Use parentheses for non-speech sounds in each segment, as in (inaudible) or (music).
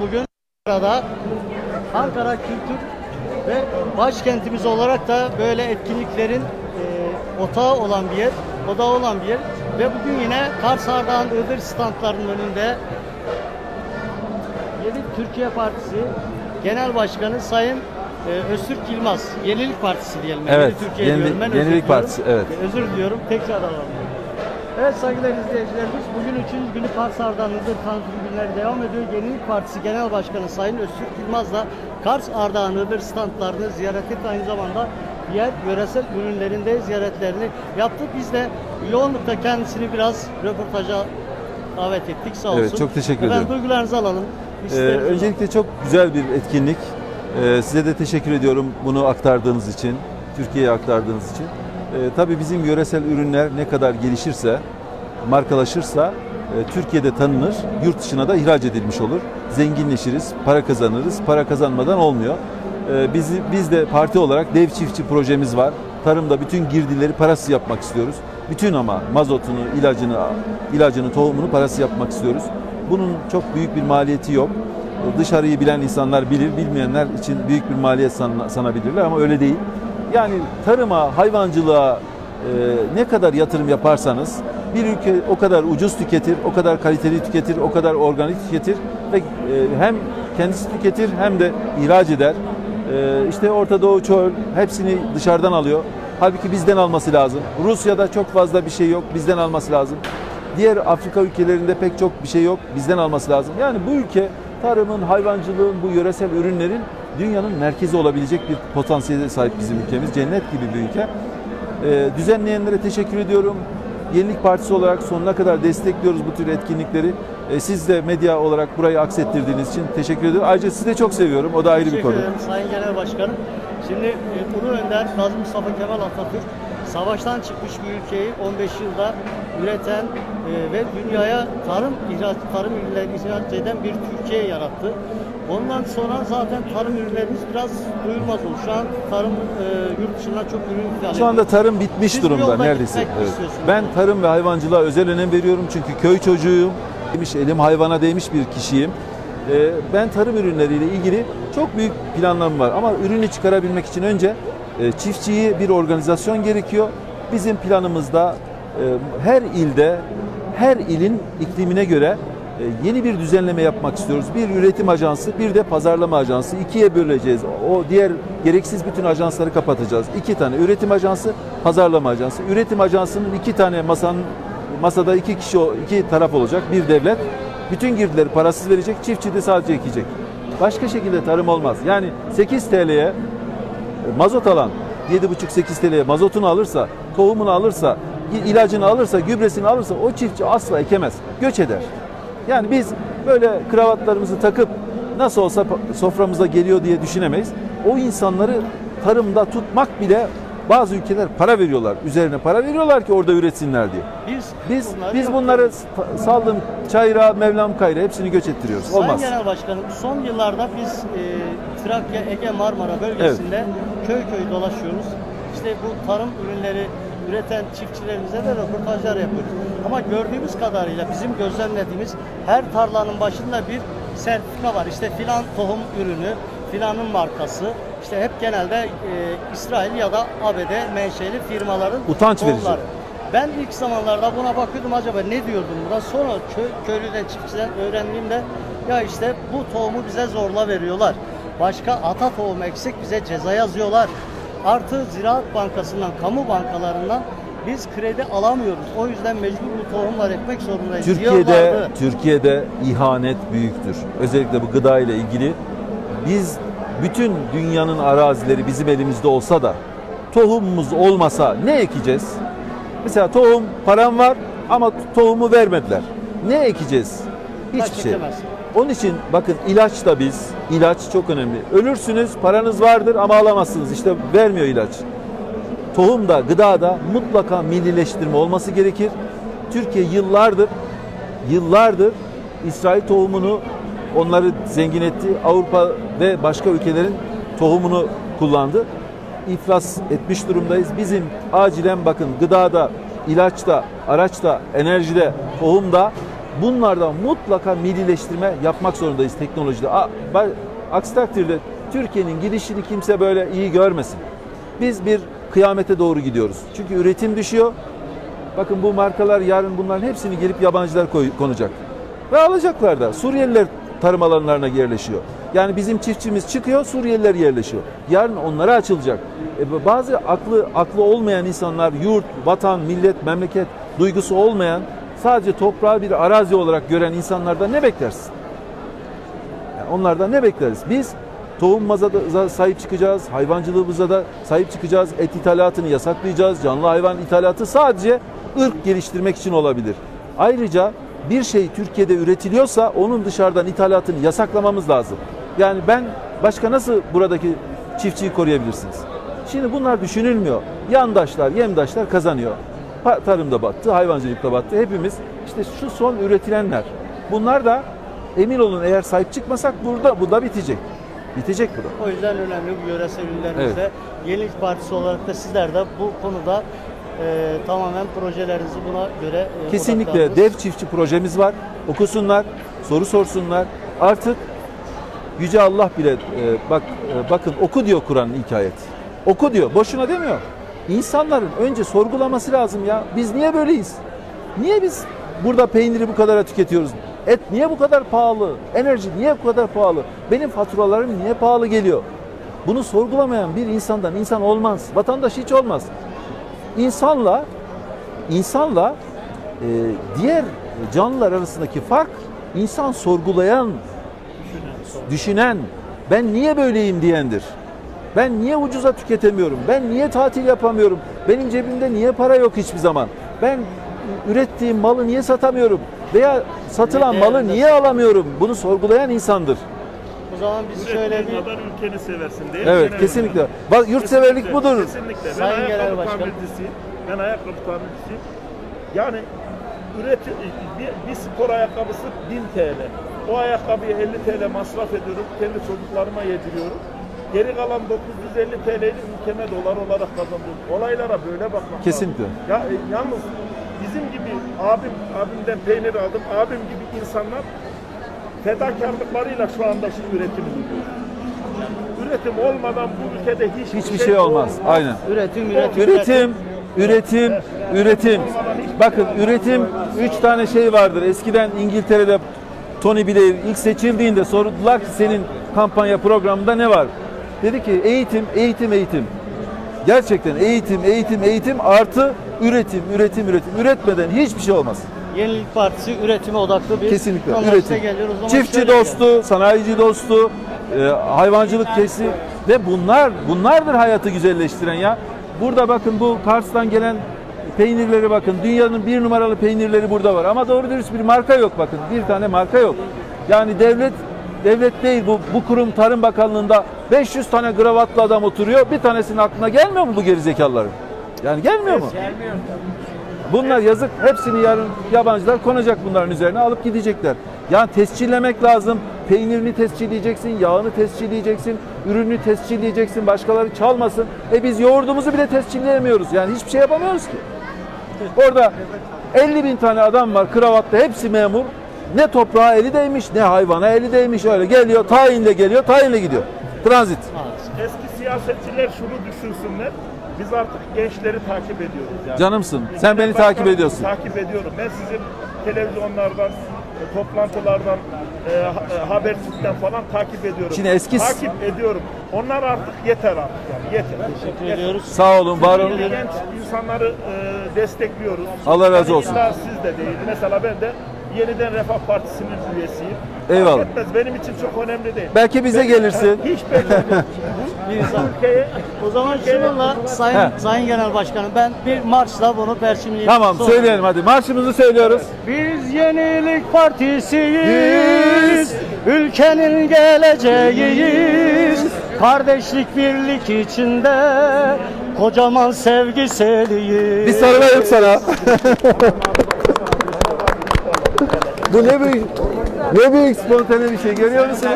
Bugün Ankara'da Ankara Kültür ve başkentimiz olarak da böyle etkinliklerin e, otağı olan bir yer, odağı olan bir yer ve bugün yine Kars Ardahan Iğdır standlarının önünde Yeni Türkiye Partisi Genel Başkanı Sayın e, Öztürk Yılmaz, Yenilik Partisi diyelim. Evet, Yeni Türkiye Yeni- diyorum ben. özür Yenilik diliyorum. Partisi, evet. E, Özür diliyorum. Tekrar alalım. Evet saygıdeğer izleyicilerimiz bugün 3. günü Kars Ardahan Iğdır tanıtım günleri devam ediyor. Yenilik Partisi Genel Başkanı Sayın Öztürk Yılmaz'la Kars Ardahan Iğdır standlarını ziyaret etti. Aynı zamanda diğer yöresel ürünlerinde ziyaretlerini yaptık. Biz de yoğunlukta kendisini biraz röportaja davet ettik. Sağ olsun. Evet, çok teşekkür Efendim, ederim. duygularınızı alalım. Ee, öncelikle çok güzel bir etkinlik. Ee, size de teşekkür ediyorum bunu aktardığınız için, Türkiye'ye aktardığınız için. Ee, tabii bizim yöresel ürünler ne kadar gelişirse, markalaşırsa e, Türkiye'de tanınır, yurt dışına da ihraç edilmiş olur. Zenginleşiriz, para kazanırız. Para kazanmadan olmuyor. Ee, biz, biz de parti olarak dev çiftçi projemiz var. Tarımda bütün girdileri parasız yapmak istiyoruz. Bütün ama mazotunu, ilacını, ilacını, tohumunu parası yapmak istiyoruz. Bunun çok büyük bir maliyeti yok. Dışarıyı bilen insanlar bilir, bilmeyenler için büyük bir maliyet san- sanabilirler ama öyle değil. Yani tarıma, hayvancılığa e, ne kadar yatırım yaparsanız bir ülke o kadar ucuz tüketir, o kadar kaliteli tüketir, o kadar organik tüketir ve e, hem kendisi tüketir hem de ihraç eder. E, işte Orta Doğu, çöl hepsini dışarıdan alıyor. Halbuki bizden alması lazım. Rusya'da çok fazla bir şey yok, bizden alması lazım. Diğer Afrika ülkelerinde pek çok bir şey yok, bizden alması lazım. Yani bu ülke tarımın, hayvancılığın, bu yöresel ürünlerin dünyanın merkezi olabilecek bir potansiyele sahip bizim ülkemiz. Cennet gibi bir ülke. Ee, düzenleyenlere teşekkür ediyorum. Yenilik Partisi olarak sonuna kadar destekliyoruz bu tür etkinlikleri. Ee, siz de medya olarak burayı aksettirdiğiniz için teşekkür ediyorum. Ayrıca sizi de çok seviyorum. O da ayrı bir Teşekkür konu. ederim Sayın Genel Başkanım. Şimdi e, Ulu Önder Gazi Mustafa Kemal Atatürk savaştan çıkmış bir ülkeyi 15 yılda üreten e, ve dünyaya tarım ihraç, tarım ürünleri ihraç eden bir Türkiye yarattı. Ondan sonra zaten tarım ürünlerimiz biraz duyulmaz oldu. Şu an tarım e, yurt dışından çok ürün ithal Şu anda tarım bitmiş Siz durumda neredeyse. Evet. Ben tarım ve hayvancılığa özel önem veriyorum çünkü köy çocuğuyum. Demiş, elim hayvana değmiş bir kişiyim. Ee, Ben tarım ürünleriyle ilgili çok büyük planlarım var ama ürünü çıkarabilmek için önce e, çiftçiyi bir organizasyon gerekiyor. Bizim planımızda e, her ilde, her ilin iklimine göre e, yeni bir düzenleme yapmak istiyoruz. Bir üretim ajansı, bir de pazarlama ajansı. ikiye böleceğiz. O diğer gereksiz bütün ajansları kapatacağız. İki tane üretim ajansı, pazarlama ajansı. Üretim ajansının iki tane masanın masada iki kişi, iki taraf olacak. Bir devlet bütün girdileri parasız verecek, çiftçi de sadece ekecek. Başka şekilde tarım olmaz. Yani 8 TL'ye mazot alan 7,5-8 TL'ye mazotunu alırsa, tohumunu alırsa, il- ilacını alırsa, gübresini alırsa o çiftçi asla ekemez. Göç eder. Yani biz böyle kravatlarımızı takıp nasıl olsa soframıza geliyor diye düşünemeyiz. O insanları tarımda tutmak bile bazı ülkeler para veriyorlar. Üzerine para veriyorlar ki orada üretsinler diye. Biz, Biz bunları biz bunları saldım çayıra, Mevlam kayra hepsini göç ettiriyoruz. Sayın Olmaz. Genel Başkanım son yıllarda biz e, Trakya, Ege, Marmara bölgesinde köy köy dolaşıyoruz. İşte bu tarım ürünleri üreten çiftçilerimize de röportajlar yapıyoruz. Ama gördüğümüz kadarıyla bizim gözlemlediğimiz her tarlanın başında bir sertifika var. İşte filan tohum ürünü, filanın markası. İşte hep genelde e, İsrail ya da ABD menşeli firmaların Utanç verici. tohumları. Ben ilk zamanlarda buna bakıyordum acaba ne diyordum buna. Sonra köy, köylüden çiftçiden öğrendiğimde ya işte bu tohumu bize zorla veriyorlar. Başka ata tohum eksik bize ceza yazıyorlar. Artı Ziraat Bankası'ndan, kamu bankalarından biz kredi alamıyoruz. O yüzden mecbur bu tohumlar ekmek zorundayız Türkiye'de diyorlardı. Türkiye'de ihanet büyüktür. Özellikle bu gıda ile ilgili biz bütün dünyanın arazileri bizim elimizde olsa da tohumumuz olmasa ne ekeceğiz? Mesela tohum param var ama tohumu vermediler. Ne ekeceğiz? Hiçbir şey. ekemezsin. Onun için bakın ilaç da biz, ilaç çok önemli. Ölürsünüz, paranız vardır ama alamazsınız. İşte vermiyor ilaç. Tohumda, gıdada mutlaka millileştirme olması gerekir. Türkiye yıllardır, yıllardır İsrail tohumunu onları zengin etti. Avrupa ve başka ülkelerin tohumunu kullandı. İflas etmiş durumdayız. Bizim acilen bakın gıdada, ilaçta, araçta, enerjide, tohumda bunlardan mutlaka millileştirme yapmak zorundayız teknolojide. A- Aksi takdirde Türkiye'nin gidişini kimse böyle iyi görmesin. Biz bir kıyamete doğru gidiyoruz. Çünkü üretim düşüyor. Bakın bu markalar yarın bunların hepsini gelip yabancılar koy- konacak. Ve alacaklar da. Suriyeliler tarım alanlarına yerleşiyor. Yani bizim çiftçimiz çıkıyor, Suriyeliler yerleşiyor. Yarın onlara açılacak. E, bazı aklı aklı olmayan insanlar, yurt, vatan, millet, memleket duygusu olmayan, sadece toprağı bir arazi olarak gören insanlardan ne beklersin? Yani onlardan ne bekleriz? Biz tohumumuza da sahip çıkacağız, hayvancılığımıza da sahip çıkacağız, et ithalatını yasaklayacağız. Canlı hayvan ithalatı sadece ırk geliştirmek için olabilir. Ayrıca bir şey Türkiye'de üretiliyorsa onun dışarıdan ithalatını yasaklamamız lazım. Yani ben başka nasıl buradaki çiftçiyi koruyabilirsiniz? Şimdi bunlar düşünülmüyor. Yandaşlar, yemdaşlar kazanıyor. Tarımda battı, hayvancılıkta battı. Hepimiz işte şu son üretilenler. Bunlar da emin olun eğer sahip çıkmasak burada bu da bitecek. Bitecek bu da. O yüzden önemli bu yöresel ürünlerimizde. Yenilik Partisi olarak da sizler de bu konuda e, tamamen projelerinizi buna göre e, Kesinlikle dev çiftçi projemiz var. Okusunlar, soru sorsunlar. Artık Yüce Allah bile e, bak e, bakın oku diyor Kur'an'ın ilk ayet. Oku diyor. Boşuna demiyor. İnsanların önce sorgulaması lazım ya. Biz niye böyleyiz? Niye biz burada peyniri bu kadar tüketiyoruz? Et niye bu kadar pahalı? Enerji niye bu kadar pahalı? Benim faturalarım niye pahalı geliyor? Bunu sorgulamayan bir insandan insan olmaz. Vatandaş hiç olmaz. İnsanla insanla e, diğer canlılar arasındaki fark insan sorgulayan, düşünen, ben niye böyleyim diyendir. Ben niye ucuza tüketemiyorum? Ben niye tatil yapamıyorum? Benim cebimde niye para yok hiçbir zaman? Ben ürettiğim malı niye satamıyorum? Veya satılan malı niye alamıyorum? Bunu sorgulayan insandır. O zaman biz şöyle bir kadar ülkeni seversin diye. Evet, kesinlikle. Bak yurtseverlik Kesinlikle, budur. Kesinlikle. Ben Sayın Genel ayakkabı Başkan. tamircisiyim. Ben ayakkabı tamircisiyim. Yani üreti, bir, bir spor ayakkabısı 1000 TL. O ayakkabıya 50 TL masraf ediyorum. Kendi çocuklarıma yediriyorum. Geri kalan 950 TL'yi ülkeme dolar olarak kazanıyorum. Olaylara böyle bakmak Kesinlikle. lazım. Ya, e, yalnız bizim gibi abim, abimden peynir aldım. Abim gibi insanlar fedakarlıklarıyla şu anda şu üretimi yapıyor. Üretim olmadan bu ülkede hiçbir, Hiçbir şey olmaz. Aynen. üretim, üretim, Üretim, üretim, üretim. Bakın üretim üç tane şey vardır. Eskiden İngiltere'de Tony Blair ilk seçildiğinde sordular ki senin kampanya programında ne var? Dedi ki eğitim, eğitim, eğitim. Gerçekten eğitim, eğitim, eğitim artı üretim, üretim, üretim. Üretmeden hiçbir şey olmaz. Yenilik Partisi üretime odaklı bir Kesinlikle üretim. geliyor. O zaman Çiftçi şöyle dostu, sanayici dostu, e, hayvancılık kesi ve bunlar bunlardır hayatı güzelleştiren ya. Burada bakın bu Kars'tan gelen peynirleri bakın. Dünyanın bir numaralı peynirleri burada var ama doğru dürüst bir marka yok bakın. Bir tane marka yok. Yani devlet devlet değil bu bu kurum Tarım Bakanlığı'nda 500 tane gravatlı adam oturuyor. Bir tanesinin aklına gelmiyor mu bu gerizekalıların? Yani gelmiyor mu? Bunlar yazık. Hepsini yarın yabancılar konacak bunların üzerine alıp gidecekler. Yani tescillemek lazım. Peynirini tescilleyeceksin, yağını tescilleyeceksin, ürünü tescilleyeceksin, başkaları çalmasın. E biz yoğurdumuzu bile tescilleyemiyoruz. Yani hiçbir şey yapamıyoruz ki. Orada 50 bin tane adam var kravatlı hepsi memur. Ne toprağa eli değmiş ne hayvana eli değmiş öyle geliyor tayinle geliyor tayinle gidiyor. Transit. Eski siyasetçiler şunu düşünsünler. Biz artık gençleri takip ediyoruz. Yani. Canımsın. Sen beni takip ediyorsun. Takip ediyorum. Ben sizin televizyonlardan, e, toplantılardan, e, e, Habertürk'ten falan takip ediyorum. Şimdi eski- Takip ediyorum. Onlar artık yeter artık yani yeter. Teşekkür Yeter. ediyoruz. Sağ olun, var olun. Genç insanları e, destekliyoruz. Allah razı Yani olsun. illa siz de değil. Mesela ben de Yeniden Refah Partisi'nin üyesiyim. Eyvallah. Fark etmez. Benim için çok önemli değil. Belki bize gelirsin. (laughs) Hiç belli Bir insan. ülkeye O zaman şununla Sayın He. Sayın Genel Başkanım ben bir marşla bunu perçinleyeyim. Tamam Sonra- söyleyelim hadi. Marşımızı söylüyoruz. Biz Yenilik Partisi'yiz, ülkenin geleceğiyiz. Kardeşlik birlik içinde kocaman sevgiseliyiz. Bir sarıla yok sana. (laughs) Bu ne büyük ne büyük spontane bir şey görüyor musun?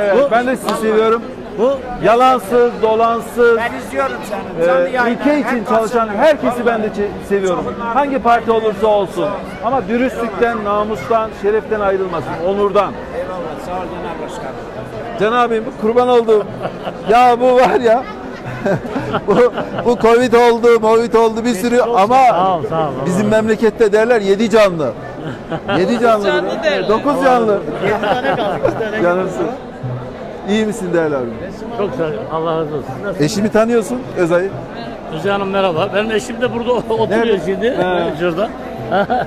Evet ben de sizi seviyorum. Bu Yalansız, dolansız, Ben izliyorum seni. e, Canlı ülke için Hep çalışan herkesi ben de çe- seviyorum. Hangi parti olursa olsun. Ama dürüstlükten, namustan, şereften ayrılmasın. Onurdan. Eyvallah. Sağ ol Cenab-ı Başkanım. Can abim kurban oldum. ya bu var ya. (laughs) bu, bu Covid oldu, Covid oldu bir sürü ama Sağ ol, sağ ol. bizim memlekette derler yedi canlı. Yedi canlı. Canlı derler. Dokuz canlı. 7 tane kaldı. iki tane Canımsın. (laughs) kaldı. İyi misin değerli abim? Çok sağ ol. Allah razı olsun. Nasıl? Eşimi tanıyorsun Özay'ı. Özay Hanım merhaba. Benim eşim de burada oturuyor Nerede? şimdi. He. Şurada. (laughs)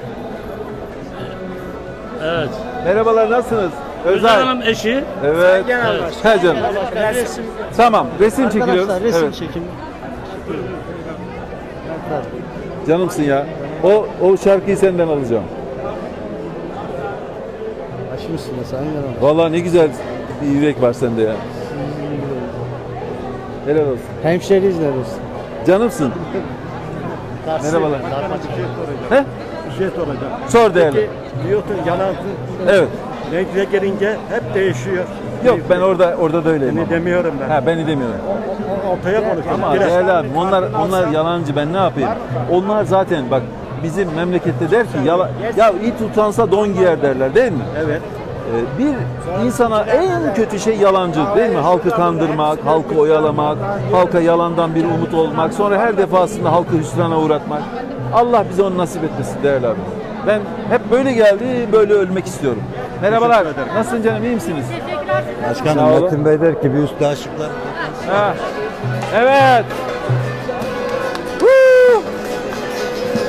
evet. Merhabalar nasılsınız? Özay Özay. Hanım eşi. Evet. Genel Evet. başkan. He canım. Resim, Tamam resim çekiliyoruz. arkadaşlar resim Evet. çekim. Canımsın ya. O o şarkıyı senden alacağım. Mesela. aynen öyle. Vallahi ne güzel bir yürek var sende ya. Helal olsun. Hemşeriyiz de biz. Canımsın. (laughs) Merhabalar. He? Jet olacak. Sor değerli. Newton yanaltı Evet. renkle gelince hep değişiyor. Yok ben orada orada da öyleyim. Ne ama. demiyorum ben. Ha ben demiyorum. Ortaya konuşuyorum. Ama Biraz. değerli abi onlar onlar yalancı ben ne yapayım? Onlar zaten bak bizim memlekette der ki yala, ya it utansa don giyer derler değil mi? Evet. Ee, bir insana en kötü şey yalancı değil mi? Halkı kandırmak, halkı oyalamak, halka yalandan bir umut olmak, sonra her defasında halkı hüsrana uğratmak. Allah bize onu nasip etmesin değerli abi. Ben hep böyle geldi, böyle ölmek istiyorum. Merhabalar. Nasılsın canım, iyi misiniz? Başkanım. Metin Bey der ki bir üstü aşıklar. Ha. Evet.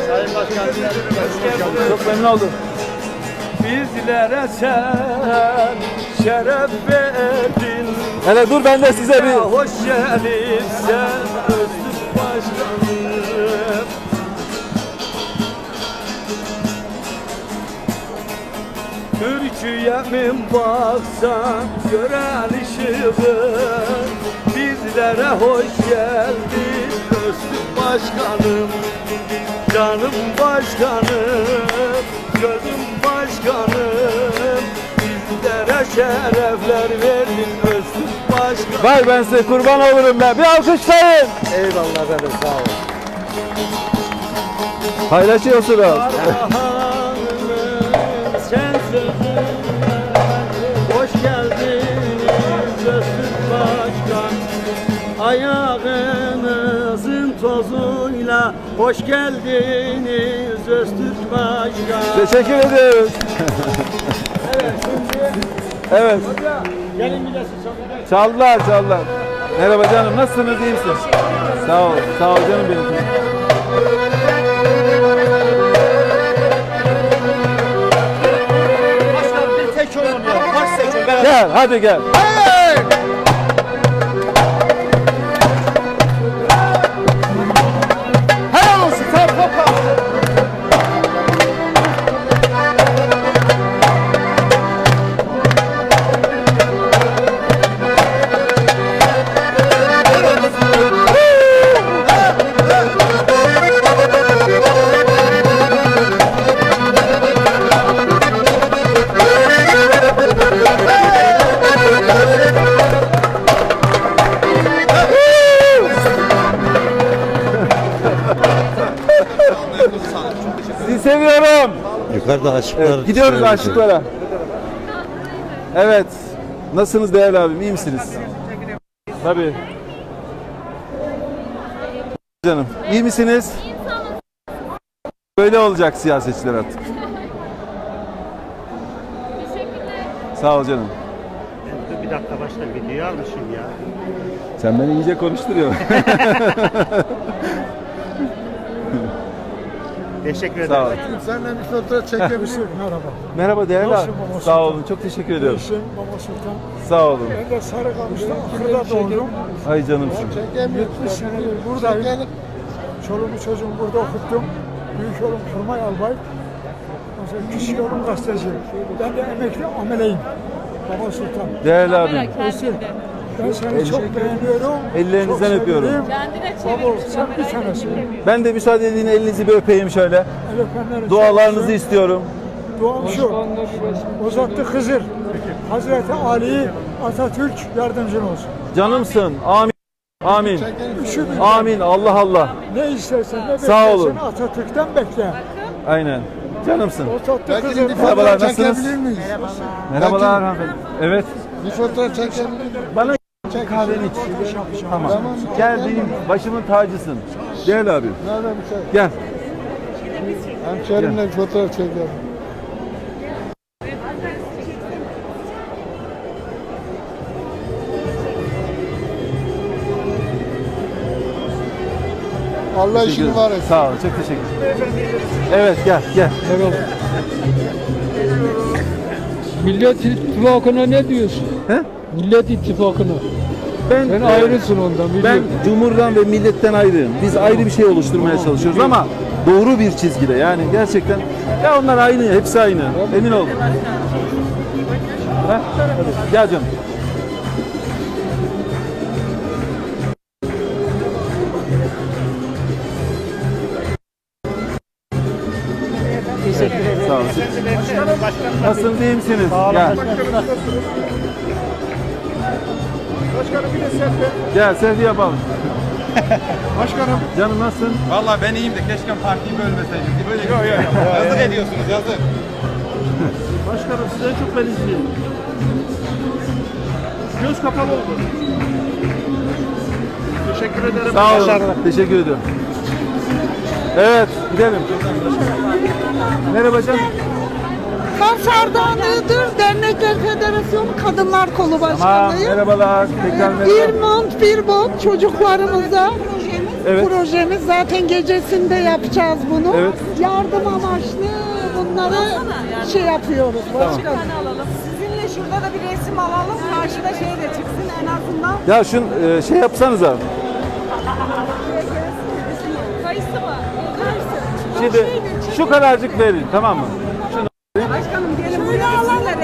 Sayın Başkan, Çok memnun oldum. Bizlere sen şeref verdin. Hele dur ben de size bir Hoş geldin sen Öztürk Başkanım. Türkiye'min baksan gören ışığın Bizlere hoş geldin Öztürk Başkanım Canım başkanım, gözüm başkanım Bizlere şerefler verdin Öztürk Başkanım Ver ben size kurban olurum ben. Bir alkışlayın. Eyvallah benim sağ olun. Paylaşıyorsunuz. Sen sözüme Hoş geldiniz Öztürk Başkan Ayağınızın tozuyla Hoş geldiniz Öztürk Başkan Teşekkür ediyoruz. evet. Gelin bir de siz Çaldılar çaldılar. Merhaba canım nasılsınız iyi misiniz? Sağ ol. Sağ ol canım benim. Gel hadi gel. Helal aşıklara. Evet. Nasılsınız değerli abim? iyi misiniz? Tabii. Canım. iyi misiniz? Böyle olacak siyasetçiler artık. Sağ ol canım. Bir dakika başla videoyu almışım ya Sen beni iyice konuşturuyorsun. (laughs) Teşekkür Sağ ol. Seninle bir fotoğraf çekebilirsin. Merhaba. Merhaba değerli abi. Nasılsın Sağ olun. Çok teşekkür ediyorum. İşim Sultan. Sağ olun. Ben de Sarıkamış'ta Akır'da doğdum. Ay canımsın. 70 senedir buradayım. Çoluğumu çocuğumu burada okuttum. Büyük oğlum kurmay albay. Ondan Küçük oğlum gazeteci. Ben de emekli ameleyim. Baba Sultan. Değerli abim. Ben seni çok beğeniyorum. Ellerinizden çok öpüyorum. severim. Kendine Baba sen bir tanesin. Ben de müsaade edin elinizi bir öpeyim şöyle. El öpenleri çok Dualarınızı istiyorum. Duam şu. Uzattı Hızır. Hazreti Ali'yi Atatürk yardımcın olsun. Canımsın. Amin. Amin. Amin. Allah Allah. Ne istersen ne Sağ beklersen olun. Atatürk'ten bekle. Aynen. Canımsın. O tatlı kızım. Merhabalar, nasılsınız? miyiz? Merhabalar hanımefendi. Evet. Bir fotoğraf çekebilir miyim? Bana kahveni iç. Tamam. Gel benim başımın tacısın. Gel abi. Nerede bir şey? Gel. Hemşerimle fotoğraf çekelim. Allah Teşekkür işini ederim. var etsin. Sağ ol. Çok teşekkür ederim. Evet gel gel. (laughs) Millet İttifakı'na ne diyorsun? He? Millet İttifakı'na. Ben, Sen ayrısın ondan Ben biliyorum. Cumhur'dan ve milletten ayrıyım. Biz ayrı bir şey oluşturmaya çalışıyoruz ama doğru bir çizgide. Yani gerçekten ya onlar aynı, hepsi aynı. Emin ol. Ha? Gel canım. Nasılsınız, iyi misiniz? Gel. Başkanım bir de selfie. Gel selfie yapalım. (laughs) Başkanım. Canım nasılsın? Vallahi ben iyiyim de keşke partiyi bölmeseydiniz. Böyle yok yok. Yazık ediyorsunuz yazık. Başkanım size çok ben izleyeyim. Göz kapalı oldu. Teşekkür ederim. Sağ olun. Teşekkür ediyorum. Evet, gidelim. Merhaba canım. Kars Ardahanlı'dır. Dernekler Federasyonu Kadınlar Kolu Tamam, Başkanıyım. merhabalar. Tekrar Bir merhaba. mont bir bot çocuklarımıza Evet. projemiz zaten gecesinde yapacağız bunu. Evet. Yardım amaçlı bunları şey yapıyoruz başkanım. Sizinle şurada da bir resim alalım. Karşıda şey de çıksın en azından. Ya şun e, şey yapsanıza. Kayısı mı? Şimdi şu kadarcık verin tamam mı?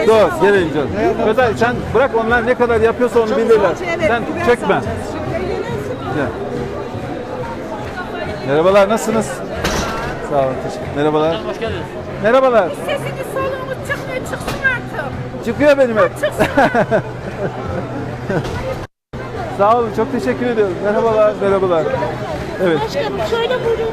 Başkanım gelin canım. Özel sen bırak onlar ne kadar yapıyorsa onu bilirler. Evet, Sen çekme. Gel. Merhabalar, nasılsınız? Sağ olun, teşekkür Merhabalar. Hoş geldiniz. Merhabalar. Sesiniz solunuz çıkmıyor çıksın artık. Çıkıyor benim hep. (laughs) Sağ olun, çok teşekkür ediyorum. Merhabalar, merhabalar. Evet. Başkanım şöyle buyurun.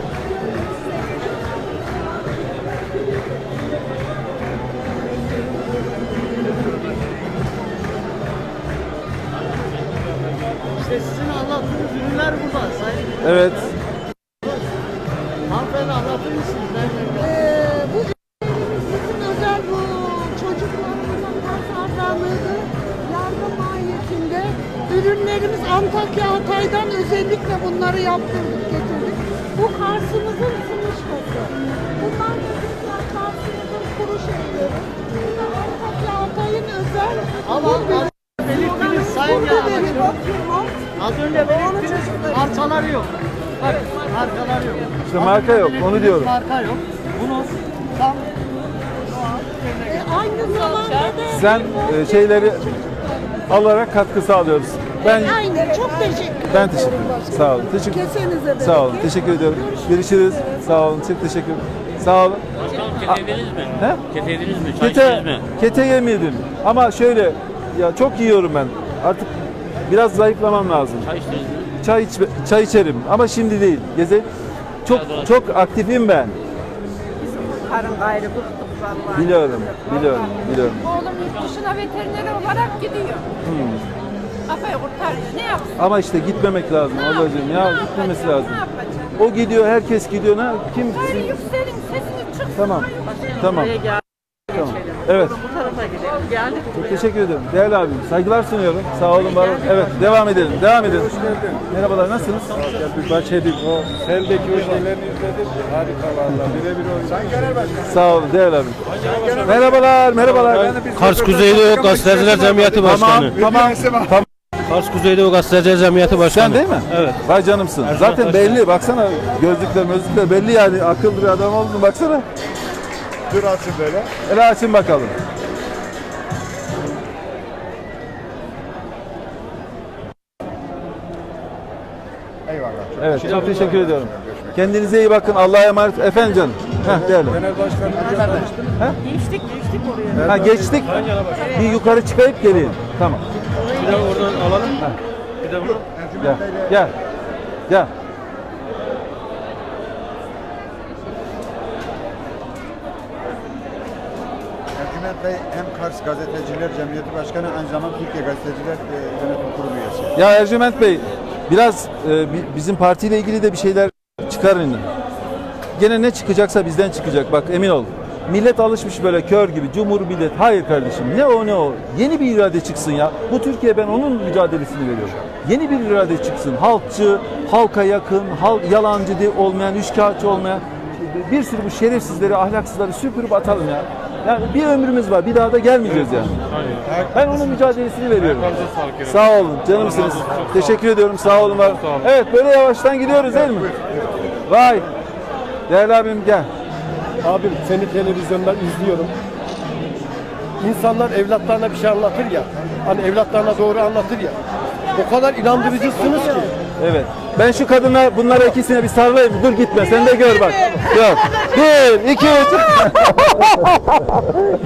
Burada. Sayın Evet. hanımefendi anlatır mısınız? Nereden geldi? Ee, bu bizim özel bu çocuklarımıza Kars Ardahanlı'dır. Yardım mahiyetinde ürünlerimiz Antakya Hatay'dan özellikle bunları yaptırdık getirdik. Bu Kars'ımızın sımışması. Bunlar bizim Kars'ımızın kuru şeyleri. Bunlar Antakya Hatay'ın özel. Ama az belirttiniz sayın ya. Az önce belirttiniz markaları yok. Bak markaları yok. İşte marka yok, onu diyorum. Marka yok. Bunu tam E, aynı zamanda da Sen e, şeyleri alarak katkı sağlıyoruz. Ben Aynen çok teşekkür ederim. ben teşekkür ederim. Sağ olun. Teşekkür Kesenize Sağ olun. bereket. Teşekkür ediyorum. Görüşürüz. Sağ olun. Çok teşekkür. Sağ olun. Başkanım kete yediniz mi? He? Kete yediniz mi? Çay Kete, mi? kete yemedim. Ama şöyle ya çok yiyorum ben. Artık biraz zayıflamam lazım. Çay içtiniz mi? Çay iç, çay içerim ama şimdi değil. Geze çok çok aktifim ben. Karın gayrı bıktık vallahi. Biliyorum. Biliyorum. Biliyorum. Oğlum yurt dışına veteriner olarak gidiyor. Kafayı kurtarıyor. Ne yapsın? Ama işte gitmemek lazım ablacığım. Ya gitmemesi lazım. Ne yapacak? O gidiyor, herkes gidiyor. Ne kim? Gayrı yükselin sesini çıksın. Tamam. Tamam. Tamam. Evet. Tarafa gidelim. Geldik. Çok teşekkür ederim. Değerli abim. Saygılar sunuyorum. Sağ olun, var olun. Evet, devam edelim. Devam edelim. Merhabalar, nasılsınız? Bir edeyim. O seldeki o şeylerini izledim. Harika valla. Birebir o. Sen Genel Başkan. Sağ olun, değerli abim. Merhabalar, merhabalar. Kars Kuzeydoğu Gazeteciler Cemiyeti Başkanı. Tamam, tamam. tamam. Kars Kuzeydoğu Gazeteciler Cemiyeti Başkanı. Sen değil mi? Evet. Vay canımsın. Zaten belli. Baksana gözlükler, gözlükler belli yani. Akıllı bir adam oldun. Baksana. Dur açın böyle. Hele açın bakalım. Evet, çok teşekkür ediyorum. Kendinize iyi bakın. Allah'a emanet. Efendim canım. Heh, değerli. Geçtik geçtik oraya. Ha geçtik. Bir yukarı çıkayıp geleyim. Tamam. de bunu. Gel. Gel. Gel. Ercüment Bey hem Kars Gazeteciler Cemiyeti Başkanı aynı zamanda Türkiye Gazeteciler e, Yönetim Kurulu üyesi. Ya Ercüment Bey biraz e, bi- bizim partiyle ilgili de bir şeyler çıkarın. Gene ne çıkacaksa bizden çıkacak bak emin ol. Millet alışmış böyle kör gibi cumhur millet. Hayır kardeşim ne o ne o. Yeni bir irade çıksın ya. Bu Türkiye ben onun mücadelesini veriyorum. Yeni bir irade çıksın. Halkçı, halka yakın, halk yalancı olmayan, üçkağıtçı olmayan bir sürü bu şerefsizleri, ahlaksızları süpürüp atalım ya. Yani bir ömrümüz var. Bir daha da gelmeyeceğiz yani. Ben onun mücadelesini veriyorum. Sağ olun. Canımsınız. Teşekkür ediyorum. Sağ olun. Var. Evet böyle yavaştan gidiyoruz değil mi? Vay. Değerli abim gel. Abim seni televizyondan izliyorum. İnsanlar evlatlarına bir şey anlatır ya. Hani evlatlarına doğru anlatır ya. O kadar inandırıcısınız ki. Evet. Ben şu kadına bunlara ikisine bir sarılayım. Dur gitme. Sen de gör bak. Gör. Bir, iki, üç.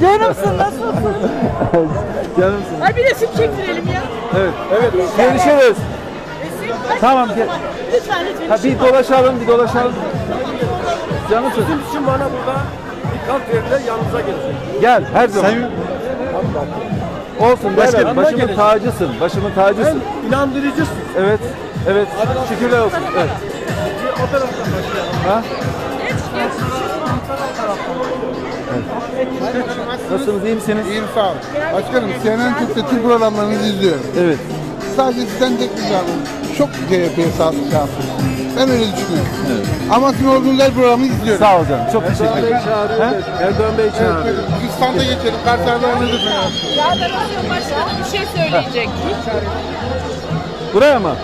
Canımsın nasılsın? Canımsın. Ay bir resim çektirelim ya. Evet. Evet. Görüşürüz. Resim. Tamam. Gel. Lütfen lütfen. Ha, bir dolaşalım, bir dolaşalım. Canımsın. için bana burada bir kart verirler yanınıza gelecek. Gel her zaman. Olsun başkanım. Başımın tacısın. Başımın tacısın. İnandırıcısın. Evet. Evet. Şükürler olsun. Evet. O taraftan başlayalım. Ha? Nasılsınız? iyi misiniz? İyiyim sağ olun. Başkanım CNN Türk'te tüm programlarınızı izliyorum. Evet. Sadece sizden tek bir ricam. Çok sağlık şey yapıyorsunuz. Ben öyle düşünüyorum. Ama sizin olduğunuz her programı izliyorum. Sağ ol canım. Çok teşekkür ederim. Ha? Erdoğan Bey çağırıyor. Evet, biz standa geçelim. Kars Erdoğan'ı lütfen. Ya Federasyon Başkanı bir şey söyleyecek. Buraya mı?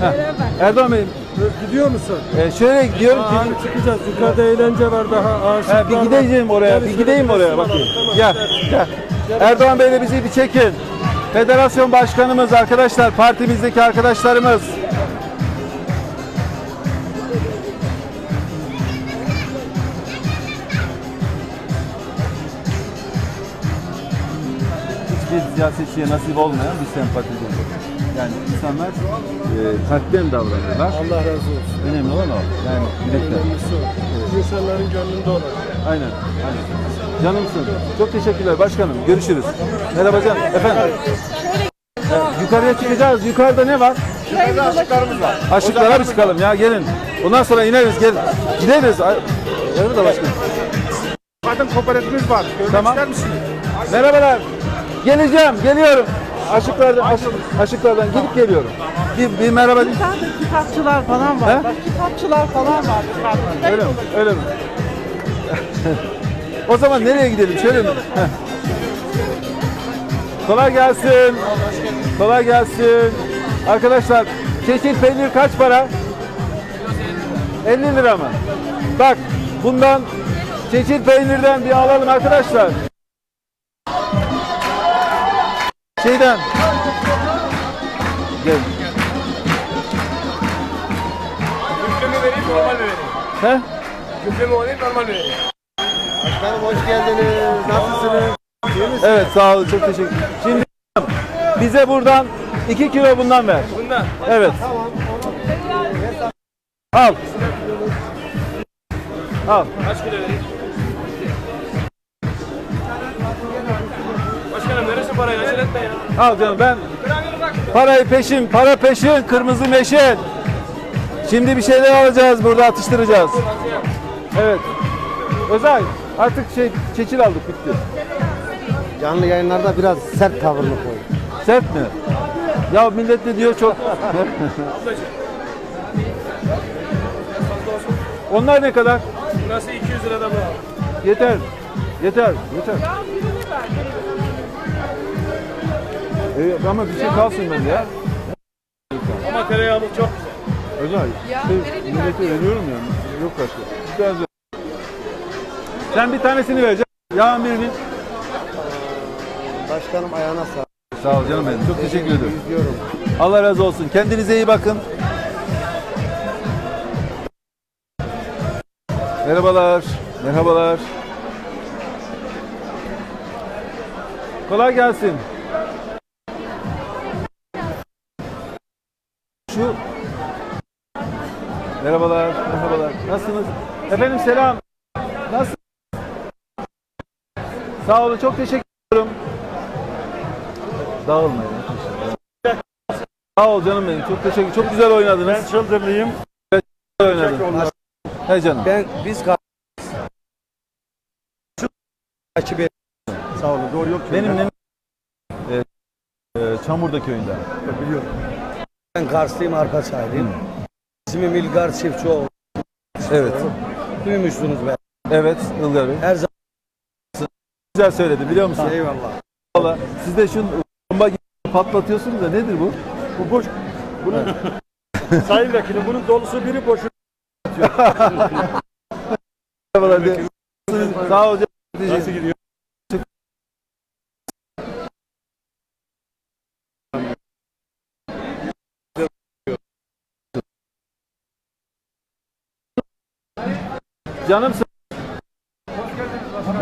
Heh. Erdoğan Bey, Gidiyor musun? e, şöyle gidiyorum. Abi çıkacağız. Yukarıda eğlence var daha. Aşıklar Ha, bir var. gideceğim oraya, bir gideyim oraya bakayım. Gel, gel. Erdoğan Bey'le bizi bir çekin. Federasyon başkanımız, arkadaşlar, partimizdeki arkadaşlarımız. Hiçbir siyasetçiye nasip olmayan bir sempatidir. Yani insanlar e, kalpten davranıyorlar. Allah razı olsun. Önemli olan o. Yani bilekler. İnsanların gönlünde olan. Aynen. Aynen. Canımsın. Çok teşekkürler başkanım. Görüşürüz. Merhaba canım. Efendim. Evet, yukarıya çıkacağız. Yukarıda ne var? Yukarıda aşıklarımız var. Aşıklara bir çıkalım ya gelin. Ondan sonra ineriz gel. Gideriz. Yarım da başkanım. Kadın kooperatifimiz var. Görmek Tamam. ister misiniz? Merhabalar. Geleceğim. Geliyorum. Aşıklardan, aşık, aşıklardan gidip geliyorum. Bir, bir merhaba. deyin. Kitapçılar falan He? Bak kitapçılar falan var. Öyle mi? Öyle mi? (laughs) o zaman nereye gidelim? Şöyle mi? Heh. Kolay gelsin. Kolay gelsin. Arkadaşlar çeşit peynir kaç para? 50 lira mı? Bak bundan çeşit peynirden bir alalım arkadaşlar. Şeyden. Gel. Küfrümü vereyim, normal vereyim. He? Küfrümü vereyim, normal vereyim. Başkanım hoş geldiniz. Nasılsınız? Evet sağ olun çok teşekkür Şimdi bize buradan 2 kilo bundan ver. Bundan. Evet. Al. Al. Kaç kilo vereyim? Al canım ben parayı peşin, para peşin, kırmızı meşin. Şimdi bir şeyler alacağız burada atıştıracağız. Evet. Özay artık şey çeçil aldık bitti. Canlı yayınlarda biraz sert tavırlı koy. Sert mi? Ya millet de diyor çok. Onlar ne kadar? Nasıl 200 liradan bu? Yeter. Yeter. Yeter. Ee, ama bir şey kalsın bende ya. Ama tereyağımız çok güzel. Özel. Şey, millete veriyorum ya. Yok başka. Güzel güzel. Sen bir tanesini vereceksin. Yağın birini. Başkanım ayağına sağlık. Sağ ol canım benim. Çok teşekkür ederim. İzliyorum. Allah razı olsun. Kendinize iyi bakın. Merhabalar. Merhabalar. Kolay gelsin. Efendim selam. Nasıl? Sağ olun. Çok teşekkür ediyorum. Dağılmayın. Sağ ol canım benim. Çok teşekkür. Çok güzel oynadınız. Ben Çıldırlıyım. güzel oynadın. He canım. Ben biz Rakibi. Sağ olun. Doğru yok. Benim ne? Ee, e, Çamurda köyünde. biliyorum. Ben Karslıyım arka sahibiyim. İsmim İlgar Çiftçioğlu. Evet. Duymuşsunuz be. Evet Ilgar Bey. Her zaman Güzel söyledi biliyor musun? eyvallah. Valla siz de şu bomba gibi patlatıyorsunuz da nedir bu? Bu boş. Bunu (laughs) Sayın Vekilim bunun dolusu biri boşu. (laughs) Merhabalar. Sağ ol canım. Nasıl gidiyor? Canımsın.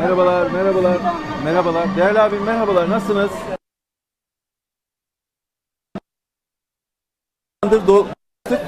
Merhabalar, merhabalar, merhabalar. Değerli abim merhabalar, nasılsınız? Do-